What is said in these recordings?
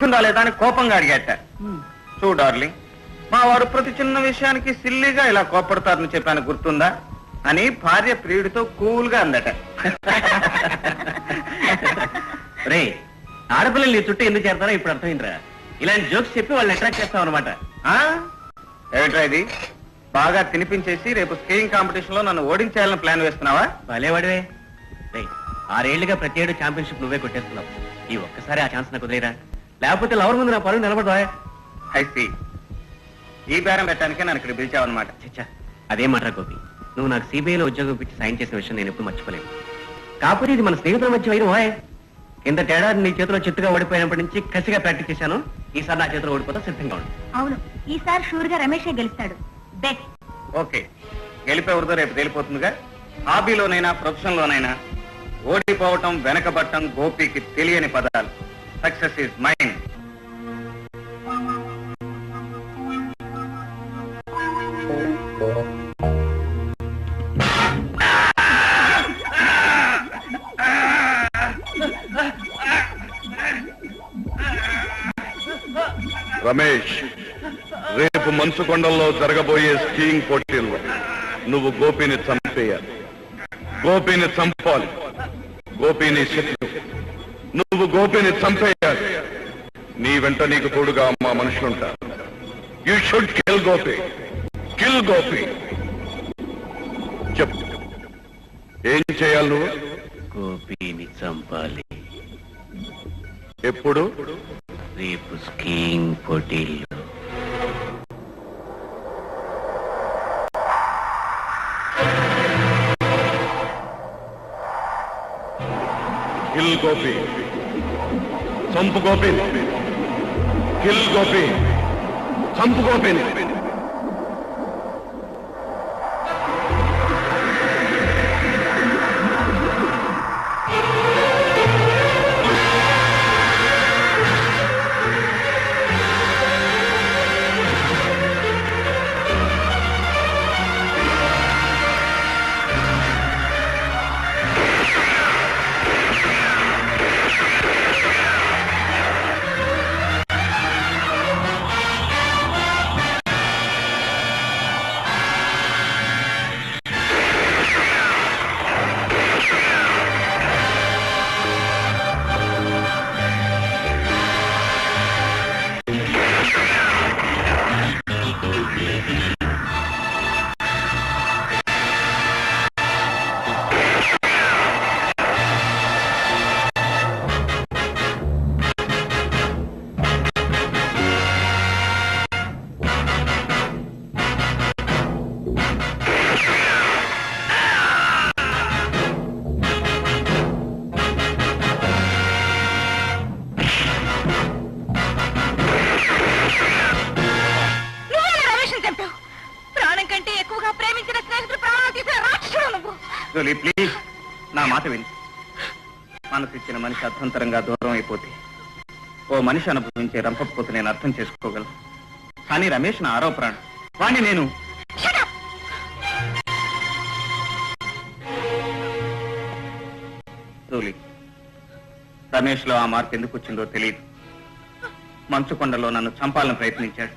ఉందా లేదా అని కోపంగా అడిగాట. చూ డార్లింగ్ మా వారు ప్రతి చిన్న విషయానికి సిల్లిగా ఇలా కోపడతారని చెప్పాను గుర్తుందా? అని భార్య ప్రియుడితో కూల్గా అందట. రే ఆడపిల్లలు నీ చుట్టూ ఎందుకు చేరతారో ఇప్పుడు అర్థమైందిరా. ఇలాంటి జోక్స్ చెప్పి వాళ్ళని అట్రాక్ట్ చేస్తాం అనమాట? ఏమిట్రా ఇది? బాగా తినిపించేసి రేపు స్కీయింగ్ కాంపిటీషన్లో నన్ను ఓడించేయాలని ప్లాన్ వేస్తున్నావా? భలేవాడివే. రే ఆరేళ్ళుగా ప్రతి ఏడు ఛాంపియన్షిప్ నువ్వే కొట్టేస్తున్నావు. ఈ ఒక్కసారి ఆ ఛాన్స్ నాకు వదిలేరా? లేకపోతే లవర్ ముందు నా పరువు నిలబడదా ఐసి ఈ బేరం పెట్టడానికే నన్ను ఇక్కడ పిలిచావన్నమాట. చచ్చా అదే మాట గోపి. నువ్వు నాకు సిబిఐలో ఉద్యోగం పెట్టి సాయం చేసిన విషయం నేను ఎప్పుడు మర్చిపోలేను. కాకపోతే ఇది మన స్నేహితుల మధ్య వైరం హాయ్ కింద తేడాది నీ చేతిలో చిత్తుగా ఓడిపోయినప్పటి నుంచి కసిగా ప్రాక్టీస్ చేశాను. ఈసారి నా చేతిలో ఓడిపోతా సిద్ధంగా ఉండు. అవును ఈసారి షూర్గా రమేషే గెలుస్తాడు. బెట్ ఓకే గెలిపేవరిదో రేపు తేలిపోతుందిగా. హాబీలోనైనా ప్రొఫెషన్ లోనైనా ఓడిపోవటం వెనకబట్టం గోపికి తెలియని పదాలు. సక్సెస్ ఇస్ మైండ్ రమేష్ రేపు మంచుకొండల్లో జరగబోయే స్కీయింగ్ పోటీల్లో నువ్వు గోపిని చంపేయాలి. గోపిని చంపాలి. గోపిని శత్రు. నువ్వు గోపిని చంపేయాలి. నీ వెంట నీకు తోడుగా మా మనుషులుంటారు. You should kill Gopi. Kill Gopi. చెప్పు. ఏం చేయాలి నువ్వు? గోపిని చంపాలి. ఎప్పుడు? రేపు స్కీయింగ్ పోటీల్లో కిల్ గోపి చంపు గోపిని కిల్ గోపి చంపు గోపిని నువ్వే జోలీ ప్లీజ్ నా మాట విని. మనసు ఇచ్చిన మనిషి అర్థంతరంగా దూరం అయిపోతే ఓ మనిషి అనుభవించే రంపపోతు నేను అర్థం చేసుకోగలను. కానీ రమేష్ నా ఆరో ప్రాణం. వాణ్ణి నేను. రమేష్లో ఆ మార్పు ఎందుకు వచ్చిందో తెలియదు మంచుకొండలో నన్ను చంపాలని ప్రయత్నించాడు.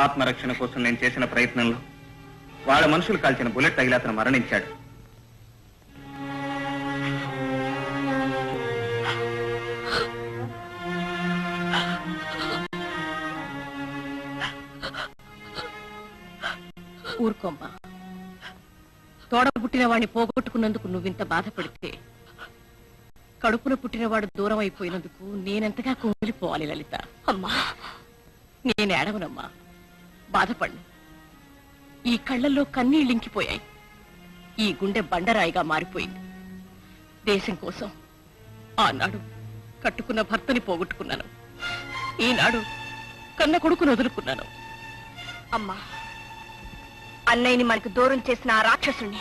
ఆత్మరక్షణ కోసం నేను చేసిన ప్రయత్నంలో వాళ్ళ మనుషులు కాల్చిన బుల్లెట్ తగిలి అతను మరణించాడు. ఊరుకోమ్మా. తోడ పుట్టిన వాడిని పోగొట్టుకున్నందుకు నువ్వింత బాధపడితే కడుపున పుట్టినవాడు దూరం అయిపోయినందుకు నేనెంతగా కుమిలిపోవాలి లలిత. అమ్మా. నేను ఏడవనమ్మా. బాధపడ్ను. ఈ కళ్ళల్లో కన్నీళ్ళింకిపోయాయి. ఈ గుండె బండరాయిగా మారిపోయింది. దేశం కోసం ఆనాడు కట్టుకున్న భర్తని పోగొట్టుకున్నాను. ఈనాడు కన్న కొడుకును వదులుకున్నాను. అమ్మా అన్నయ్యని మనకు దూరం చేసిన ఆ రాక్షసుని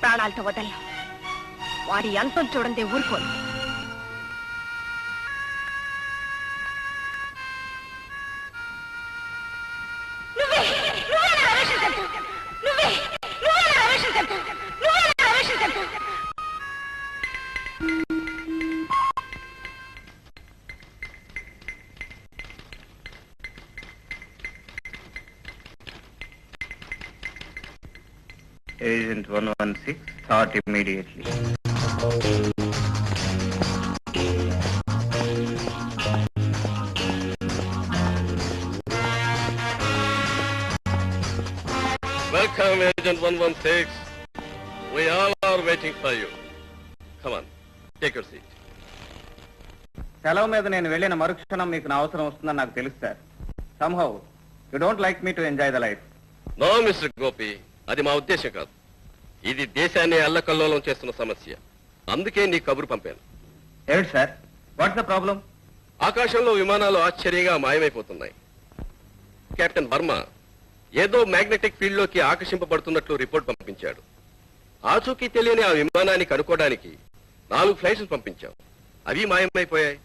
ప్రాణాలతో వదలను. వాడి అంతం చూడండి ఊరుకోను. Agent 116, start immediately. Welcome, Agent 116. We all are waiting for you. Come on, take your seat. సెలవు మీద నేను వెళ్ళిన మరుక్షణం మీకు నా అవసరం వస్తుందని నాకు తెలుసు sir. Somehow you don't like me to enjoy the life no mister Gopi అది మా ఉద్దేశం కాదు. ఇది దేశాన్ని అల్లకల్లోలం చేస్తున్న సమస్య. అందుకే నీ కబురు పంపాను. ఏమిటి సార్? వాట్స్ ద ప్రాబ్లం ఆకాశంలో విమానాలు ఆశ్చర్యంగా మాయమైపోతున్నాయి. కెప్టెన్ వర్మ ఏదో మ్యాగ్నెటిక్ ఫీల్డ్లోకి ఆకర్షింపబడుతున్నట్లు రిపోర్ట్ పంపించాడు. ఆచూకీ తెలియని ఆ విమానాన్ని కనుక్కోవడానికి నాలుగు ఫ్లైట్స్ పంపించాం. అవి మాయమైపోయాయి.